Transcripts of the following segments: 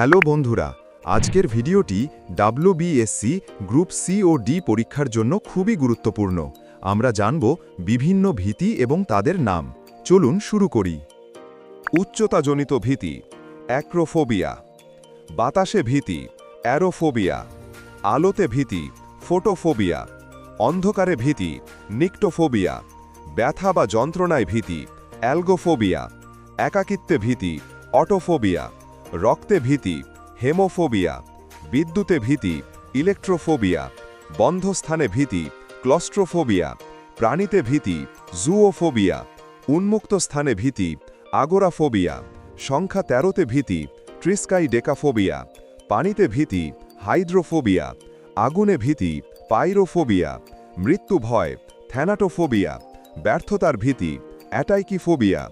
Hello বন্ধুরা, আজকের ভিডিওটি ডাব্লিউবিএসসি গ্রুপ সি ও ডি পরীক্ষার জন্য খুবই গুরুত্বপূর্ণ। আমরা জানব বিভিন্ন ভীতি এবং তাদের নাম। চলুন শুরু করি। উচ্চতাজনিত ভীতি, অ্যাক্রোফোবিয়া। বাতাসে ভীতি, অ্যারোফোবিয়া। আলোতে ভীতি, ফোটোফোবিয়া। অন্ধকারে ভীতি, নিকটোফোবিয়া। ব্যথা বা যন্ত্রণায় ভীতি, অ্যালগোফোবিয়া। একাকিত্বে ভীতি, অটোফোবিয়া। রক্তে ভীতি, হেমোফোবিয়া, বিদ্যুতে ভীতি, ইলেকট্রোফোবিয়া, বন্ধস্থানে ভীতি, ক্লস্ট্রোফোবিয়া, প্রাণীতে ভীতি জুওফোবিয়া উন্মুক্ত স্থানে ভীতি, আগোরাফোবিয়া, সংখ্যা তেরোতে ভীতি ট্রিস্কাই ডেকাফোবিয়া পানিতে ভীতি, হাইড্রোফোবিয়া, আগুনে ভীতি, পাইরোফোবিয়া, মৃত্যু ভয়, থ্যানাটোফোবিয়া, ব্যর্থতার ভীতি, অ্যাটাইকিফোবিয়া,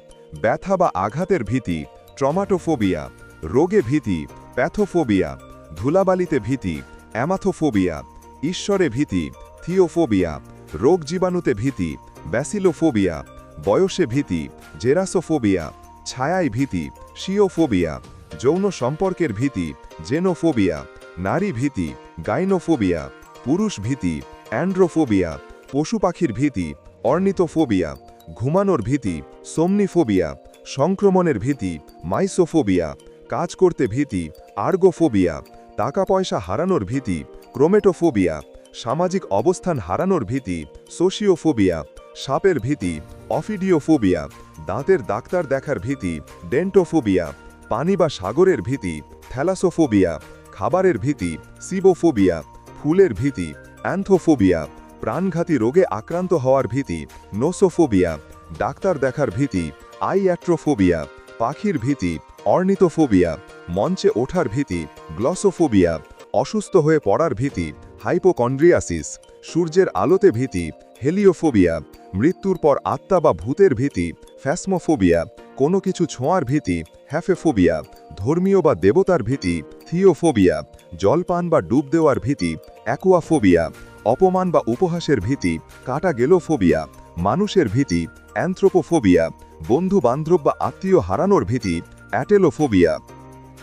ব্যথা বা আঘাতের ভীতি, ট্রমাটোফোবিয়া রোগে ভীতি, প্যাথোফোবিয়া, ধুলাবালিতে ভীতি, অ্যামাথোফোবিয়া, ঈশ্বরে ভীতি, থিওফোবিয়া, রোগ জীবাণুতে ভীতি, ব্যাসিলোফোবিয়া, বয়সে ভীতি, জেরাসোফোবিয়া, ছায়ায় ভীতি, শিওফোবিয়া, যৌন সম্পর্কের ভীতি, জেনোফোবিয়া, নারী ভীতি, গাইনোফোবিয়া, পুরুষ ভীতি, অ্যান্ড্রোফোবিয়া, পশু পাখির ভীতি, অর্নিতোফোবিয়া, ঘুমানোর ভীতি, সোমনিফোবিয়া, সংক্রমণের ভীতি, মাইসোফোবিয়া কাজ করতে ভীতি, আর্গোফোবিয়া টাকা পয়সা হারানোর ভীতি, ক্রোমেটোফোবিয়া, সামাজিক অবস্থান হারানোর ভীতি, সোশিওফোবিয়া, সাপের ভীতি, অফিডিওফোবিয়া, দাঁতের ডাক্তার দেখার ভীতি, ডেন্টোফোবিয়া, পানি বা সাগরের ভীতি, থ্যালাসোফোবিয়া, খাবারের ভীতি, সিবোফোবিয়া, ফুলের ভীতি, অ্যান্থোফোবিয়া, প্রাণঘাতী রোগে আক্রান্ত হওয়ার ভীতি, নোসোফোবিয়া, ডাক্তার দেখার ভীতি, আইঅ্যাট্রোফোবিয়া পাখির ভীতি, অর্নিতোফোবিয়া, মঞ্চে ওঠার ভীতি, গ্লসোফোবিয়া, অসুস্থ হয়ে পড়ার ভীতি, হাইপোকন্ড্রিয়াসিস, সূর্যের আলোতে ভীতি, হেলিওফোবিয়া, মৃত্যুর পর আত্মা বা ভূতের ভীতি, ফ্যাসমোফোবিয়া, কোনো কিছু ছোঁয়ার ভীতি, হ্যাফেফোবিয়া, ধর্মীয় বা দেবতার ভীতি, থিওফোবিয়া, জলপান বা ডুব দেওয়ার ভীতি, অ্যাকুয়াফোবিয়া, অপমান বা উপহাসের ভীতি কাটা গেলোফোবিয়া মানুষের ভীতি, অ্যান্থ্রোপোফোবিয়া বন্ধু বান্ধব বা আত্মীয় হারানোর ভীতি, অ্যাটেলোফোবিয়া।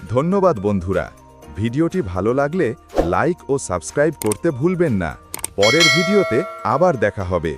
ধন্যবাদ বন্ধুরা। ভিডিওটি ভালো লাগলে লাইক ও সাবস্ক্রাইব করতে ভুলবেন না। পরের ভিডিওতে আবার দেখা হবে।